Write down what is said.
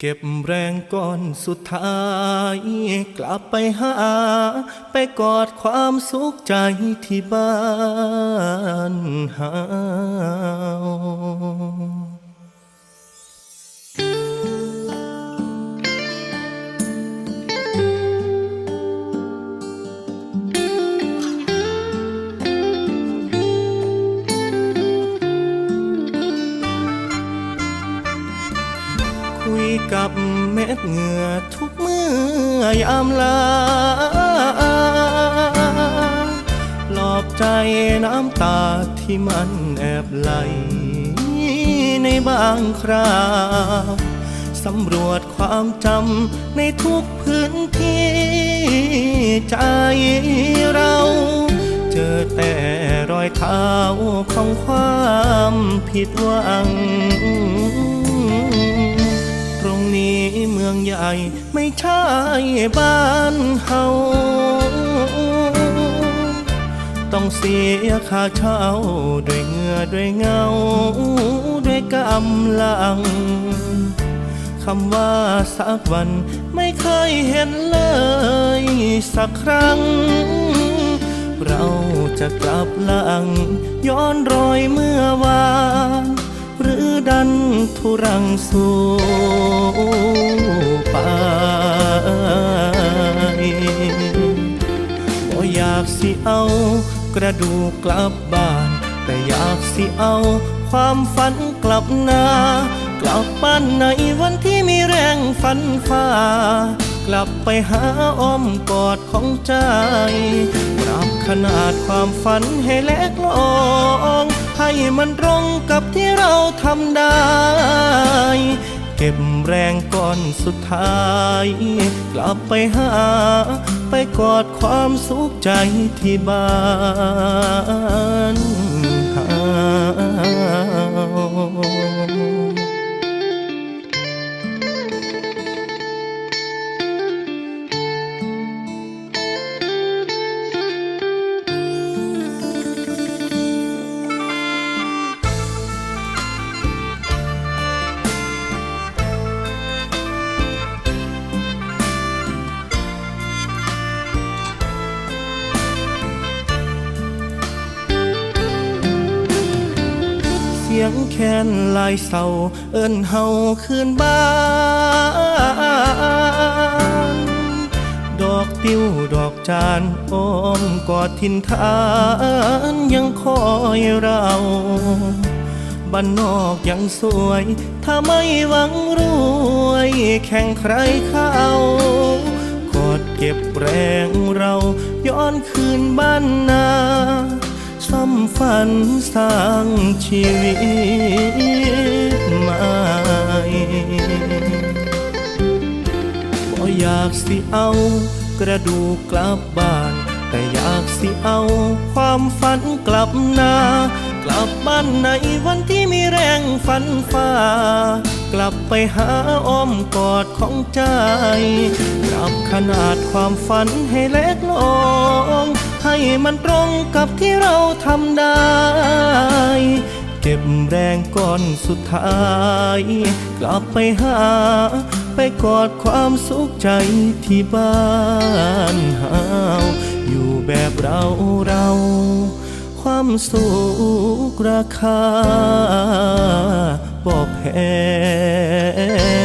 เก็บแรงก่อนสุดท้าย กลับไปหา ไปกอดความสุขใจที่บ้านหา กับเม็ดเหงื่อทุกเมื่อยามลาปลอบใจน้ำตาที่มันแอบไหล ในบางคราวสำรวจความจำในทุกพื้นที่ใจเราเจอแต่รอยเท้าของความผิดหวัง ไม่ใช่บ้านเฮาต้องเสียค่าเช่าด้วยเหงื่อด้วยเงา ด้วยกำลังคำว่าสักวันไม่เคยเห็นเลยสักครั้ง เราจะกลับหลังย้อนรอยเมื่อันทุรังสู่ไปบ่อยากสิเอากระดูกกลับบ้าน แต่อยากสิเอาความฝันกลับนากลับบ้านในวันที่มีแรงฝันฝ่ากลับไปหาอ้อมกอดของใจ ปรับขนาดความฝันให้เล็กลง ให้มันตรงกับที่เราทำได้ เก็บแรงก่อนสุดท้าย กลับไปหา ไปกอดความสุขใจที่บ้าน สียงแคนลายเศร้าเอิ้นเฮาคืนบ้าน ดอกติ้วดอกจานอ้อมกอดทินทานยังคอยเราบ้านนอกยังสวย ถ้าไม่หวังรวย แข่งใครเข้ากอดเก็บแรงเราย้อนคืนบ้านนา ซ่อมฝันสร้างชีวิตใหม่บ่อยากสิเอากระดูกกลับบ้าน แต่อยากสิเอาความฝันกลับนา กลับบ้านในวันที่มีแรงฝันฝ่า กลับไปหาอ้อมกอดของใจ ปรับขนาดความฝันให้เล็กลง ให้มันตรงกับที่เราทำได้ เก็บแรงก่อนสุดท้าย กลับไปหา ไปกอดความสุขใจที่บ้านเฮาอยู่แบบเราเรา ความสุขราคาบ่แพง